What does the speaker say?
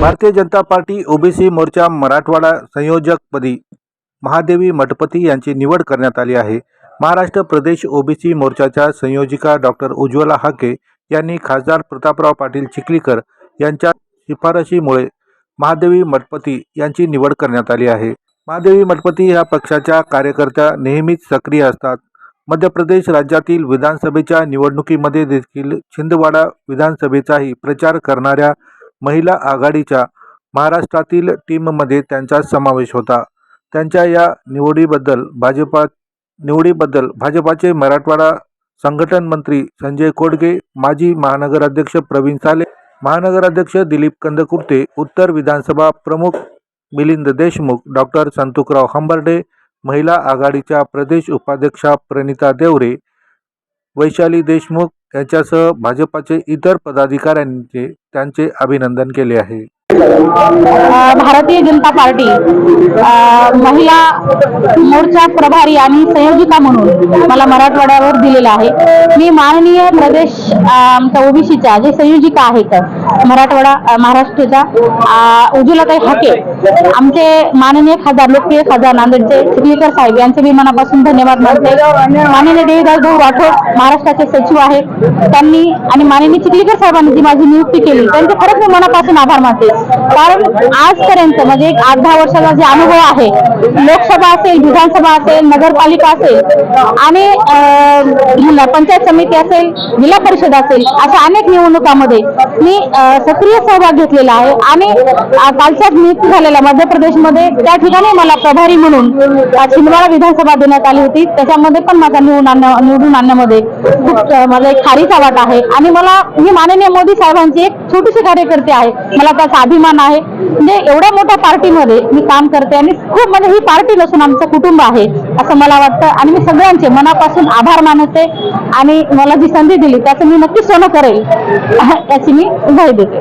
भारतीय Janata party OBC मोर्चा मराठवाडा संयोजकपदी महादेवी मठपती यांची निवड करण्यात आली आहे. महाराष्ट्र प्रदेश ओबीसी मोर्चाच्या संयोजिका डॉक्टर उज्ज्वला हाके यांनी खासदार प्रतापराव पाटील चिखलीकर यांच्या शिफारशीमुळे महादेवी मठपती यांची निवड करण्यात आली आहे. महादेवी मठपती ह्या पक्षाच्या कार्यकर्त्या नेहमीच सक्रिय असतात. मध्य प्रदेश राज्यातील विधानसभेच्या निवडणुकीमध्ये देखील छिंदवाडा विधानसभेचाही प्रचार करणाऱ्या महिला आघाडीच्या महाराष्ट्रातील टीममध्ये त्यांचा समावेश होता. त्यांच्या या निवडीबद्दल भाजपा निवडीबद्दल भाजपाचे मराठवाडा संघटन मंत्री संजय कोडगे माजी महानगराध्यक्ष प्रवीण साले महानगराध्यक्ष दिलीप कंदकुर्ते उत्तर विधानसभा प्रमुख मिलिंद देशमुख डॉक्टर संतुकराव हंबर्डे महिला आघाडीच्या प्रदेश उपाध्यक्षा प्रणिता देवरे वैशाली देशमुख त्यांच्यासह भाजपाचे इतर पदाधिकाऱ्यांचे त्यांचे अभिनंदन केले आहे. भारतीय जनता पार्टी महिला मोर्चा प्रभारी आणि संयोजिका म्हणून मला मराठवाड्यावर दिलेला आहे. मी माननीय प्रदेश आमच्या ओबीसीच्या जे संयोजिका आहेत मराठवाडा महाराष्ट्राच्या उज्ज्वलाताई हाके आमचे माननीय खासदार लोकप्रिय खासदार नांदेडचे चिखलीकर साहेब यांचे मी मनापासून धन्यवाद मानते. माननीय देवीदास भाऊ राठोड महाराष्ट्राचे सचिव आहेत. त्यांनी आणि माननीय चिखलीकर साहेबांनी जी माझी नियुक्ती केली त्यांचे खरंच मी मनापासून आभार मानते. कारण आजपर्यंत म्हणजे एक आठ दहा वर्षाचा जे अनुभव आहे लोकसभा असेल विधानसभा असेल नगरपालिका असेल आणि पंचायत समिती असेल जिल्हा परिषद असेल अशा अनेक निवडणुकामध्ये मी सक्रिय सहभाग घेतलेला आहे. आणि कालच्याच नियुक्ती झालेल्या मध्य प्रदेशमध्ये त्या ठिकाणी मला प्रभारी म्हणून छिंदवाडा विधानसभा देण्यात आली होती. त्याच्यामध्ये पण माझा निवडून आणण्या निवडून आणण्यामध्ये खूप माझा एक खारीचा वाट आहे. आणि मला मी माननीय मोदी साहेबांची एक छोटीशी कार्यकर्ते आहे. मला त्याचा अभिमान आहे. म्हणजे एवढ्या मोठ्या पार्टीमध्ये मी काम करते आणि खूप म्हणजे ही पार्टी नसून आमचं कुटुंब आहे असं मला वाटतं. आणि मी सगळ्यांचे मनापासून आभार मानते आणि मला जी संधी दिली त्याचं मी नक्की सोनं करेल. याची मी ग्वाही देते.